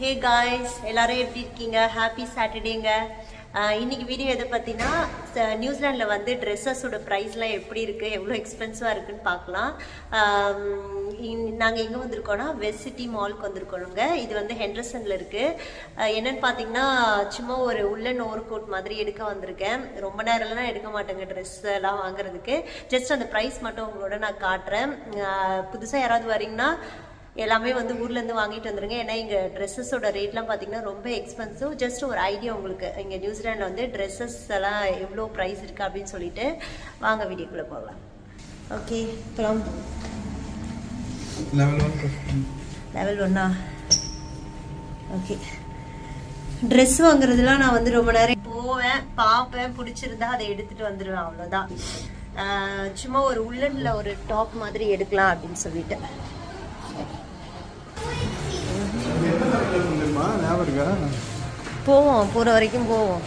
Hey guys எல்லாரும் எப்படி இருக்கீங்க? ஹாப்பி சாட்டர்டேங்க இன்னைக்கு வீடியோ எதை பார்த்தீங்கன்னா நியூசிலாண்டில் வந்து ட்ரெஸ்ஸஸோட ப்ரைஸ்லாம் எப்படி இருக்குது எவ்வளோ எக்ஸ்பென்சிவாக இருக்குன்னு பார்க்கலாம். நாங்கள் எங்கே வந்திருக்கோம்னா வெஸ்ட் சிட்டி மாலுக்கு வந்திருக்கோங்க இது வந்து ஹெண்டர்சனில் இருக்குது என்னென்னு பார்த்தீங்கன்னா சும்மா ஒரு உள்ளன் ஓவர் கோட் மாதிரி எடுக்க வந்திருக்கேன். ரொம்ப நேரம்லாம் எடுக்க மாட்டேங்க ட்ரெஸ் எல்லாம் வாங்குறதுக்கு. ஜஸ்ட் அந்த ப்ரைஸ் மட்டும் உங்களோட நான் காட்டுறேன். புதுசாக யாராவது வரீங்கன்னா எல்லாமே வந்து ஊர்லேருந்து வாங்கிட்டு வந்துருங்க. ஏன்னா இங்கே ட்ரெஸ்ஸஸோட ரேட்லாம் பார்த்தீங்கன்னா ரொம்ப எக்ஸ்பென்சிவ் ஜஸ்ட் ஒரு ஐடியா உங்களுக்கு. இங்கே நியூசிலாண்டில் வந்து ட்ரெஸ்ஸஸ் எல்லாம் எவ்வளோ ப்ரைஸ் இருக்குது அப்படின்னு சொல்லிட்டு வாங்க வீடியோக்குள்ளே போகலாம். ஓகே அப்புறம் லெவல் ஒன்னா ஓகே ட்ரெஸ் வாங்குறதுலாம் நான் வந்து ரொம்ப நேரம் போவேன் பார்ப்பேன். பிடிச்சிருந்தா அதை எடுத்துகிட்டு வந்துடுவேன் அவ்வளோதான் சும்மா ஒரு உள்ளன்ல ஒரு டாப் மாதிரி எடுக்கலாம் அப்படின்னு சொல்லிட்டு. போவோம் போகிற வரைக்கும் போவோம்.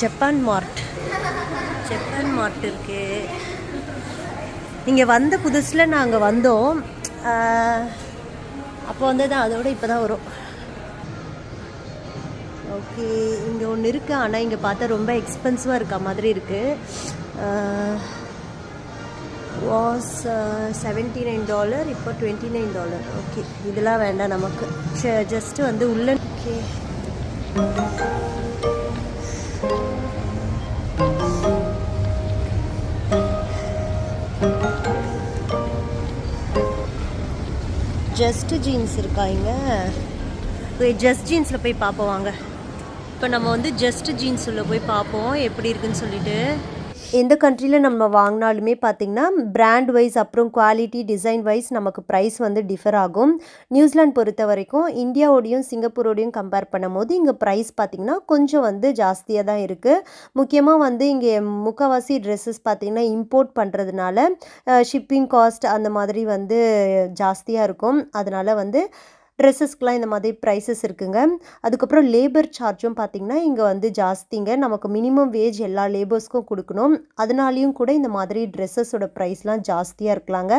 ஜப்பான் மார்ட். ஜப்பான் மார்ட் இருக்கு. நீங்கள் வந்த புதுசில் நாங்கள் வந்தோம். அப்போ வந்து தான் அதோட இப்போ தான் வரும். ஓகே இங்கே ஒன்று இருக்குது ஆனால் இங்கே பார்த்தா ரொம்ப எக்ஸ்பென்சிவாக இருக்க மாதிரி இருக்குது வாஸ் செவன்ட்டி நைன் டாலர் இப்போ டுவெண்ட்டி நைன் டாலர் ஓகே இதெல்லாம் வேண்டாம் நமக்கு. ஜஸ்ட்டு வந்து உள்ள ஓகே ஜஸ்ட் ஜீன்ஸ் இருக்கா இங்கே? ஜஸ்ட் ஜீன்ஸில் போய் பார்ப்போம் வாங்க. இப்போ நம்ம வந்து ஜஸ்ட் ஜீன்ஸ் உள்ள போய் பார்ப்போம் எப்படி இருக்குன்னு சொல்லிட்டு. எந்த கண்ட்ரியில் நம்ம வாங்கினாலுமே பார்த்திங்கன்னா பிராண்ட் வைஸ் அப்புறம் குவாலிட்டி டிசைன் வைஸ் நமக்கு ப்ரைஸ் வந்து டிஃபர் ஆகும். நியூசிலாண்ட் பொறுத்த வரைக்கும் இந்தியாவோடையும் சிங்கப்பூரோடையும் கம்பேர் பண்ணும்போது இங்கே ப்ரைஸ் பார்த்திங்கன்னா கொஞ்சம் வந்து ஜாஸ்தியாக தான் இருக்குது முக்கியமாக வந்து இங்கே முக்கால்வாசி ட்ரெஸ்ஸஸ் பார்த்திங்கன்னா இம்போர்ட் பண்ணுறதுனால ஷிப்பிங் காஸ்ட் அந்த மாதிரி வந்து ஜாஸ்தியாக இருக்கும். அதனால் வந்து ட்ரெஸ்ஸஸ்க்கெலாம் இந்த மாதிரி ப்ரைஸஸ் இருக்குங்க. அதுக்கப்புறம் லேபர் சார்ஜும் பார்த்திங்கன்னா இங்கே வந்து ஜாஸ்திங்க. நமக்கு மினிமம் வேஜ் எல்லா லேபர்ஸ்க்கும் கொடுக்கணும். அதனாலையும் கூட இந்த மாதிரி ட்ரெஸ்ஸஸோட ப்ரைஸ்லாம் ஜாஸ்தியாக இருக்கலாங்க.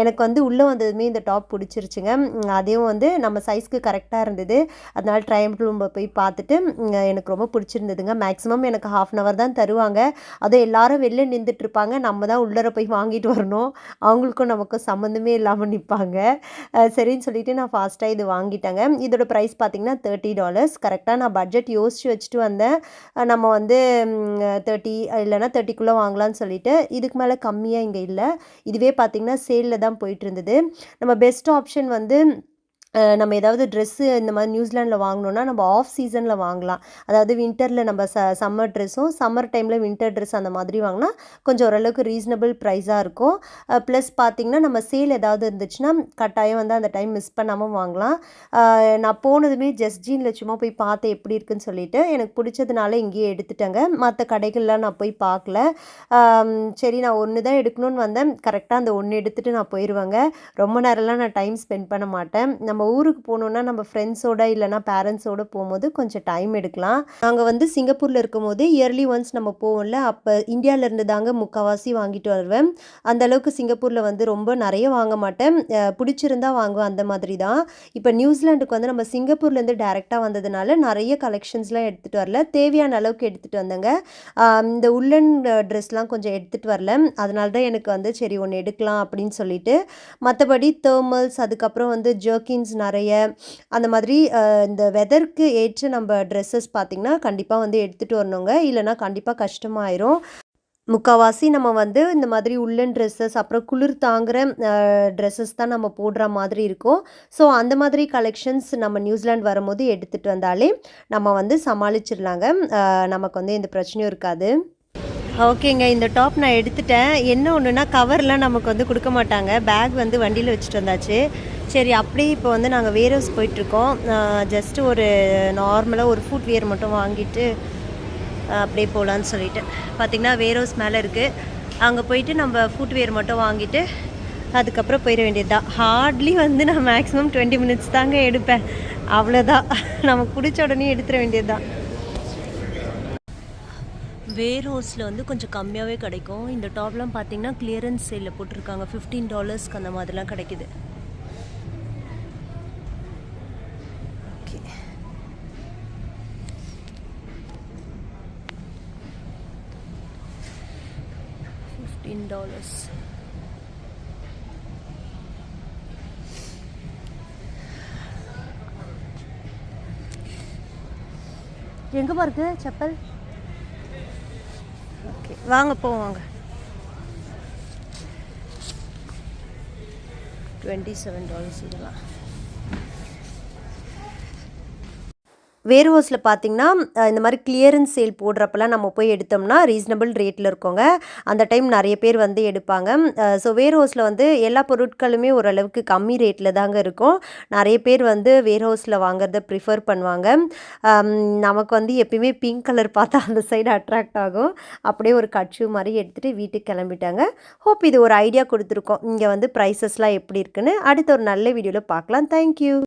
எனக்கு வந்து உள்ளே வந்ததுமே இந்த டாப் பிடிச்சிருச்சுங்க. அதையும் வந்து நம்ம சைஸ்க்கு கரெக்டாக இருந்தது. அதனால் ட்ரையல் போய் பார்த்துட்டு எனக்கு ரொம்ப பிடிச்சிருந்ததுங்க. மேக்ஸிமம் எனக்கு ஹாஃப் அன் ஹவர் தான் தருவாங்க. அதுவும் எல்லாரும் வெளில நின்றுட்டு இருப்பாங்க. நம்ம தான் உள்ளர போய் வாங்கிட்டு வரணும். அவங்களுக்கும் நமக்கும் சம்மந்தமே இல்லாமல் நிற்பாங்க சரின்னு சொல்லிட்டு நான் ஃபாஸ்ட்டாக இது வாங்கிட்டேங்க. இதோட ப்ரைஸ் பார்த்திங்கன்னா தேர்ட்டி டாலர்ஸ் கரெக்டாக நான் பட்ஜெட் யோசித்து வச்சுட்டு வந்தேன். நம்ம வந்து தேர்ட்டி இல்லைன்னா தேர்ட்டிக்குள்ளே வாங்கலாம்னு சொல்லிட்டு இதுக்கு மேலே கம்மியாக இங்கே இல்லை. இதுவே பார்த்திங்கன்னா சேலில் தான் போயிட்டு இருந்தது. நம்ம பெஸ்ட் ஆப்ஷன் வந்து நம்ம ஏதாவது ட்ரெஸ்ஸு இந்த மாதிரி நியூசிலாண்டில் வாங்கினோன்னா நம்ம ஆஃப் சீசனில் வாங்கலாம். அதாவது வின்டரில் நம்ம ச சம்மர் ட்ரெஸ்ஸும் சம்மர் டைமில் வின்டர் ட்ரெஸ் அந்த மாதிரி வாங்கினா கொஞ்சம் ஓரளவுக்கு ரீசனபிள் ப்ரைஸாக இருக்கும். ப்ளஸ் பார்த்திங்கன்னா நம்ம சேல் ஏதாவது இருந்துச்சுன்னா கட்டாயம் வந்து அந்த டைம் மிஸ் பண்ணாமல் வாங்கலாம். நான் போனதுமே ஜஸ்ட் ஜீனில் சும்மா போய் பார்த்தேன் எப்படி இருக்குன்னு சொல்லிட்டு எனக்கு பிடிச்சதுனால இங்கேயே எடுத்துட்டேங்க. மற்ற கடைகள்லாம் நான் போய் பார்க்கல. சரி நான் ஒன்று தான் எடுக்கணும்னு வந்தேன். கரெக்டாக அந்த ஒன்று எடுத்துகிட்டு நான் போயிடுவேங்க ரொம்ப நேரம்லாம் நான் டைம் ஸ்பெண்ட் பண்ண மாட்டேன். நம்ம நம்ம ஊருக்கு போகணுன்னா நம்ம ஃப்ரெண்ட்ஸோட இல்லைனா பேரண்ட்ஸோட போகும்போது கொஞ்சம் டைம் எடுக்கலாம். நாங்கள் வந்து சிங்கப்பூரில் இருக்கும் போது இயர்லி ஒன்ஸ் நம்ம போவோம்ல அப்போ இந்தியாவிலேருந்து தாங்க முக்கால்வாசி வாங்கிட்டு வருவேன். அந்த அளவுக்கு சிங்கப்பூரில் வந்து ரொம்ப நிறைய வாங்க மாட்டேன். பிடிச்சிருந்தா வாங்குவேன் அந்த மாதிரி தான். இப்போ நியூசிலாண்டுக்கு வந்து நம்ம சிங்கப்பூர்லேருந்து டேரெக்டாக வந்ததுனால நிறைய கலெக்ஷன்ஸ்லாம் எடுத்துகிட்டு வரல. தேவையான அளவுக்கு எடுத்துகிட்டு வந்தேங்க. இந்த உள்ளன் ட்ரெஸ்லாம் கொஞ்சம் எடுத்துகிட்டு வரல. அதனால தான் எனக்கு வந்து சரி ஒன்று எடுக்கலாம் அப்படின்னு சொல்லிட்டு. மற்றபடி தேர்மல்ஸ் அதுக்கப்புறம் வந்து ஜர்க்கின்ஸ் நிறைய. அந்த மாதிரி இந்த வெதருக்கு ஏற்ற நம்ம ட்ரெஸ்ஸஸ் பார்த்திங்கன்னா கண்டிப்பாக வந்து எடுத்துகிட்டு வரணுங்க. இல்லைன்னா கண்டிப்பாக கஷ்டமாயிரும். முக்கால்வாசி நம்ம வந்து இந்த மாதிரி உள்ளன் ட்ரெஸ்ஸஸ் அப்புறம் குளிர் தாங்குகிற ட்ரெஸ்ஸஸ் தான் நம்ம போடுற மாதிரி இருக்கும். ஸோ அந்த மாதிரி கலெக்ஷன்ஸ் நம்ம நியூசிலாண்ட் வரும்போது எடுத்துகிட்டு வந்தாலே நம்ம வந்து சமாளிச்சிடலாங்க நமக்கு வந்து எந்த பிரச்சனையும் இருக்காது. ஓகேங்க இந்த டாப் நான் எடுத்துட்டேன். என்ன ஒன்றுனா கவர்லாம் நமக்கு வந்து கொடுக்க மாட்டாங்க. பேக் வந்து வண்டியில் வச்சுட்டு வந்தாச்சு. சரி அப்படியே இப்போ வந்து நாங்கள் வேர் ஹவுஸ் போயிட்டுருக்கோம் ஜஸ்ட்டு ஒரு நார்மலாக ஒரு ஃபுட் வியர் மட்டும் வாங்கிட்டு அப்படியே போகலான்னு சொல்லிட்டு. பார்த்திங்கன்னா வேர் ஹவுஸ் மேலே இருக்குது அங்கே போயிட்டு நம்ம ஃபுட் வேர் மட்டும் வாங்கிட்டு அதுக்கப்புறம் போயிட வேண்டியது தான் ஹார்ட்லி வந்து நான் மேக்ஸிமம் டுவெண்ட்டி மினிட்ஸ் தாங்க எடுப்பேன். அவ்வளோதான் நமக்கு பிடிச்ச உடனே எடுத்துட வேண்டியது தான் வேர் ஹவுஸில் வந்து கொஞ்சம் கம்மியாகவே கிடைக்கும். இந்த டாப்லாம் பார்த்தீங்கன்னா கிளியரன்ஸ் சேலில் போட்டிருக்காங்க. ஃபிஃப்டீன் டாலர்ஸ்க்கு அந்த மாதிரிலாம் கிடைக்கிது. In டாலர்ஸ் எங்கே பாருக்கு செப்பல்? ஓகே வாங்க போவாங்க டுவெண்ட்டி செவன் டாலர்ஸ் இதெல்லாம். வேர் ஹவுஸில் பார்த்தீங்கன்னா இந்த மாதிரி கிளியரன்ஸ் சேல் போடுறப்பெல்லாம் நம்ம போய் எடுத்தோம்னா ரீசனபிள் ரேட்டில் இருக்கோங்க. அந்த டைம் நிறைய பேர் வந்து எடுப்பாங்க. ஸோ வேர் ஹவுஸில் வந்து எல்லா பொருட்களுமே ஓரளவுக்கு கம்மி ரேட்டில் தாங்க இருக்கும். நிறைய பேர் வந்து வேர் ஹவுஸில் வாங்குறத ப்ரிஃபர் பண்ணுவாங்க. நமக்கு வந்து எப்பயுமே பிங்க் கலர் பார்த்தா அந்த சைடு அட்ராக்ட் ஆகும். அப்படியே ஒரு கட்சு மாதிரி எடுத்துகிட்டு வீட்டுக்கு கிளம்பிட்டாங்க. ஹோப் இது ஒரு ஐடியா கொடுத்துருக்கோம். இங்கே வந்து ப்ரைஸஸ்லாம் எப்படி இருக்குன்னு. அடுத்த ஒரு நல்ல வீடியோவில் பார்க்கலாம். தேங்க்யூ